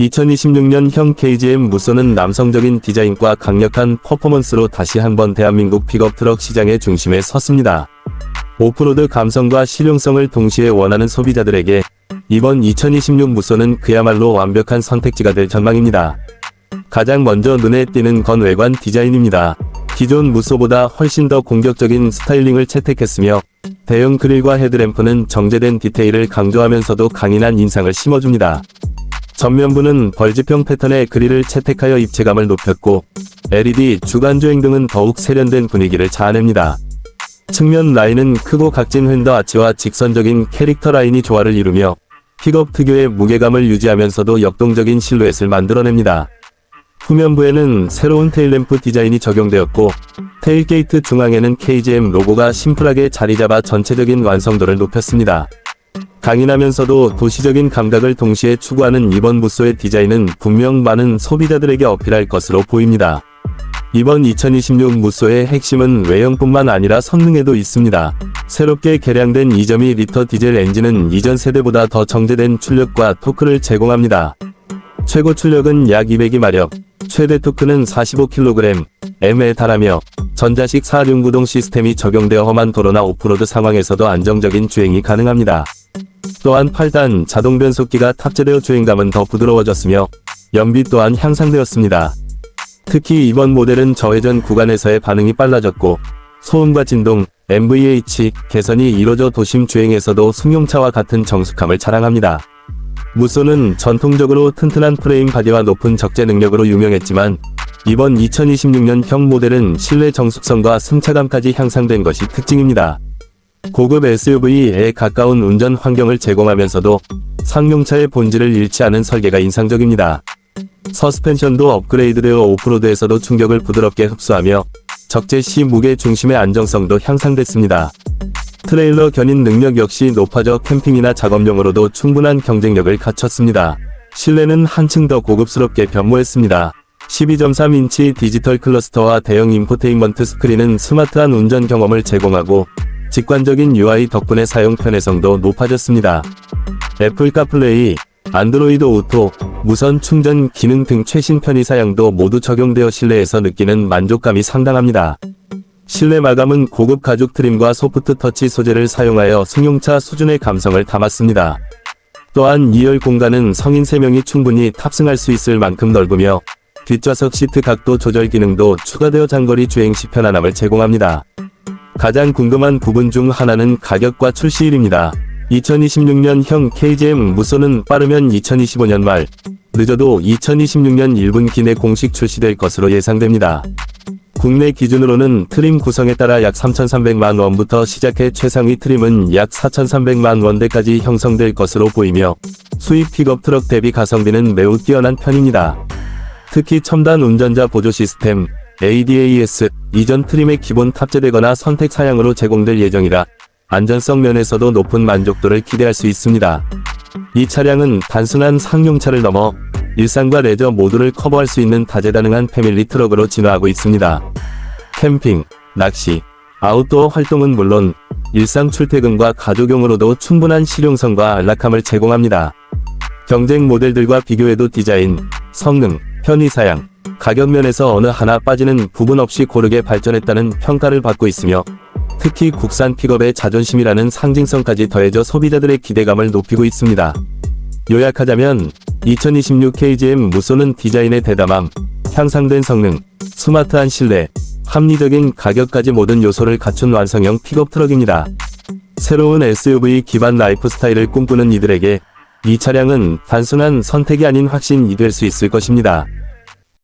2026년형 KGM 무쏘는 남성적인 디자인과 강력한 퍼포먼스로 다시 한번 대한민국 픽업 트럭 시장의 중심에 섰습니다. 오프로드 감성과 실용성을 동시에 원하는 소비자들에게 이번 2026 무쏘는 그야말로 완벽한 선택지가 될 전망입니다. 가장 먼저 눈에 띄는 건 외관 디자인입니다. 기존 무쏘보다 훨씬 더 공격적인 스타일링을 채택했으며 대형 그릴과 헤드램프는 정제된 디테일을 강조하면서도 강인한 인상을 심어줍니다. 전면부는 벌집형 패턴의 그릴을 채택하여 입체감을 높였고 LED 주간주행 등은 더욱 세련된 분위기를 자아냅니다. 측면 라인은 크고 각진 휀더 아치와 직선적인 캐릭터 라인이 조화를 이루며 픽업 특유의 무게감을 유지하면서도 역동적인 실루엣을 만들어냅니다. 후면부에는 새로운 테일램프 디자인이 적용되었고 테일게이트 중앙에는 KGM 로고가 심플하게 자리잡아 전체적인 완성도를 높였습니다. 강인하면서도 도시적인 감각을 동시에 추구하는 이번 무쏘의 디자인은 분명 많은 소비자들에게 어필할 것으로 보입니다. 이번 2026 무쏘의 핵심은 외형뿐만 아니라 성능에도 있습니다. 새롭게 개량된 2.2 리터 디젤 엔진은 이전 세대보다 더 정제된 출력과 토크를 제공합니다. 최고 출력은 약 202마력, 최대 토크는 45kg, M에 달하며 전자식 4륜 구동 시스템이 적용되어 험한 도로나 오프로드 상황에서도 안정적인 주행이 가능합니다. 또한 8단 자동 변속기가 탑재되어 주행감은 더 부드러워졌으며 연비 또한 향상되었습니다. 특히 이번 모델은 저회전 구간에서의 반응이 빨라졌고 소음과 진동, MVH 개선이 이뤄져 도심 주행에서도 승용차와 같은 정숙함을 자랑합니다. 무쏘는 전통적으로 튼튼한 프레임 바디와 높은 적재 능력으로 유명했지만 이번 2026년형 모델은 실내 정숙성과 승차감까지 향상된 것이 특징입니다. 고급 SUV에 가까운 운전 환경을 제공하면서도 상용차의 본질을 잃지 않은 설계가 인상적입니다. 서스펜션도 업그레이드되어 오프로드에서도 충격을 부드럽게 흡수하며 적재 시 무게 중심의 안정성도 향상됐습니다. 트레일러 견인 능력 역시 높아져 캠핑이나 작업용으로도 충분한 경쟁력을 갖췄습니다. 실내는 한층 더 고급스럽게 변모했습니다. 12.3인치 디지털 클러스터와 대형 인포테인먼트 스크린은 스마트한 운전 경험을 제공하고 직관적인 UI 덕분에 사용 편의성도 높아졌습니다. 애플 카플레이, 안드로이드 오토, 무선 충전 기능 등 최신 편의 사양도 모두 적용되어 실내에서 느끼는 만족감이 상당합니다. 실내 마감은 고급 가죽 트림과 소프트 터치 소재를 사용하여 승용차 수준의 감성을 담았습니다. 또한 2열 공간은 성인 3명이 충분히 탑승할 수 있을 만큼 넓으며 뒷좌석 시트 각도 조절 기능도 추가되어 장거리 주행 시 편안함을 제공합니다. 가장 궁금한 부분 중 하나는 가격과 출시일입니다. 2026년형 KGM 무쏘는 빠르면 2025년 말, 늦어도 2026년 1분 기 내 공식 출시될 것으로 예상됩니다. 국내 기준으로는 트림 구성에 따라 약 3,300만 원부터 시작해 최상위 트림은 약 4,300만 원대까지 형성될 것으로 보이며 수입 픽업 트럭 대비 가성비는 매우 뛰어난 편입니다. 특히 첨단 운전자 보조 시스템 ADAS 이전 트림에 기본 탑재되거나 선택 사양으로 제공될 예정이라 안전성 면에서도 높은 만족도를 기대할 수 있습니다. 이 차량은 단순한 상용차를 넘어 일상과 레저 모두를 커버할 수 있는 다재다능한 패밀리 트럭으로 진화하고 있습니다. 캠핑, 낚시, 아웃도어 활동은 물론 일상 출퇴근과 가족용으로도 충분한 실용성과 안락함을 제공합니다. 경쟁 모델들과 비교해도 디자인, 성능, 편의사양, 가격 면에서 어느 하나 빠지는 부분 없이 고르게 발전했다는 평가를 받고 있으며 특히 국산 픽업의 자존심이라는 상징성까지 더해져 소비자들의 기대감을 높이고 있습니다. 요약하자면 2026 KGM 무쏘는 디자인의 대담함, 향상된 성능, 스마트한 실내, 합리적인 가격까지 모든 요소를 갖춘 완성형 픽업 트럭입니다. 새로운 SUV 기반 라이프 스타일을 꿈꾸는 이들에게 이 차량은 단순한 선택이 아닌 확신이 될 수 있을 것입니다.